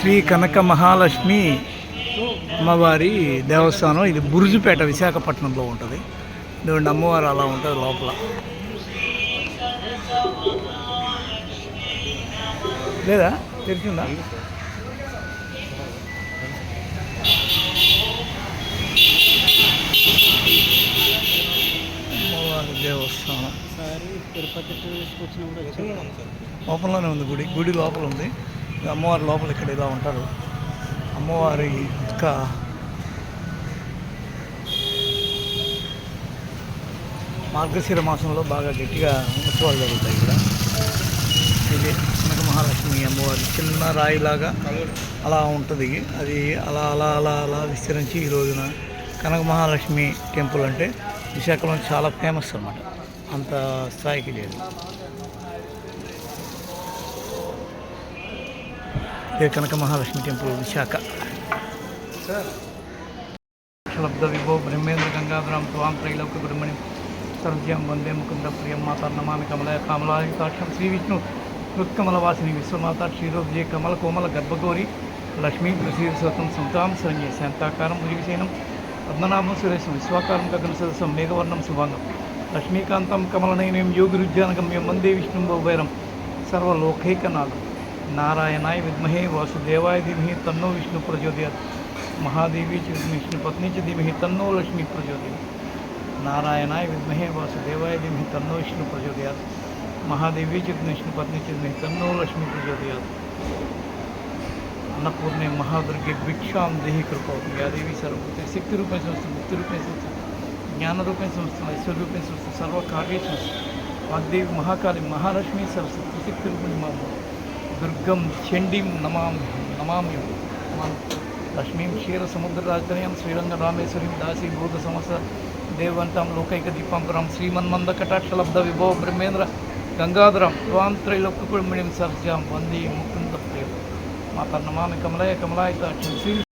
శ్రీ కనక మహాలక్ష్మి అమ్మవారి దేవస్థానం. ఇది బురుజుపేట విశాఖపట్నంలో ఉంటుంది. ఇదిగోండి అమ్మవారు అలా ఉంటుంది లోపల. లేదా? తెలిసిందా అమ్మవారి దేవస్థానం. లోపలనే ఉంది గుడి. గుడి లోపల ఉంది. అమ్మవారి లోపల ఇక్కడ ఇలా ఉంటారు. అమ్మవారి ఇంకా మార్గశిర మాసంలో బాగా గట్టిగా ఉత్సవాలు జరుగుతాయి ఇక్కడ. ఇది కనక మహాలక్ష్మి అమ్మవారి చిన్న రాయిలాగా అలా ఉంటుంది. అది అలా అలా అలా అలా విస్తరించి ఈ రోజున కనక మహాలక్ష్మి టెంపుల్ అంటే విశాఖలో చాలా ఫేమస్ అన్నమాట. అంత స్థాయికి లేదు. ఇదే కనక మహాలక్ష్మి టెంపుల్ విశాఖ. లబ్ధ విభో బ్రహ్మేంద్ర గంగాధరం త్వాం త్రైలోక బ్రహ్మణి సర్జ్యం వందే ముకుంద ప్రియం మాతా నమామి కమలయ కామలాయుతాక్షం శ్రీ విష్ణు హృత్కమలవాసిని విశ్వమాత క్షీరోబ్జే కమల కోమల గర్భగౌరి లక్ష్మీ ప్రసీదస్వతం సుతాం శరణ్యే శాంతాకారం భుజవిశేనం పద్మనాభం సురేశం విశ్వాకారం గగన సదస్సం మేఘవర్ణం శుభాంగం లక్ష్మీకాంతం కమలనయనం యోగిరుజ్జానగమ్యం వందే విష్ణుం బౌభైరం సర్వలోకైకనాథం. नारायणाय विद्महे वासुदेवाय धीमहि तन्नो विष्णु प्रचोदयात। महादेवी च विष्णुपत्नी च धीमहि तन्नो लक्ष्मी प्रचोदयात। नारायणाय विद्महे वासुदेवाय धीमहि तन्नो विष्णु प्रचोदयात। महादेवी च विष्णुपत्नी च धीमहि तन्नो लक्ष्मी प्रचोदयात। अन्नपूर्णे महादुर्गे भिक्षां देहि कृपा या देवी सर्वभूते शक्तिरूपेण संस्था मुक्तिरूपेण संस्था ज्ञानरूपेण संस्था ऐश्वर्यरूपेण संस्था सर्वकार्ये संस्था वाग्देवी महाकाली, महालक्ष्मी सरस्वती रूपे माँ దుర్గం చండీం నమాం నమామ్యం నమామి లక్ష్మీం క్షీర సముద్ర శ్రీరంగ రామేశ్వరీం దాసీ భూత సమస్త దేవంతం లోకైక దీపాంకరం శ్రీమన్మంద కటాక్షలబ్ధ విభవ బ్రహ్మేంద్ర గంగాధరం త్వాం త్రైలోక్యకుడిమిణిం సర్జాం వందే ముకుంద ప్రేమ మాత నమామి కమలాయ కమలాయతాక్షం శ్రీ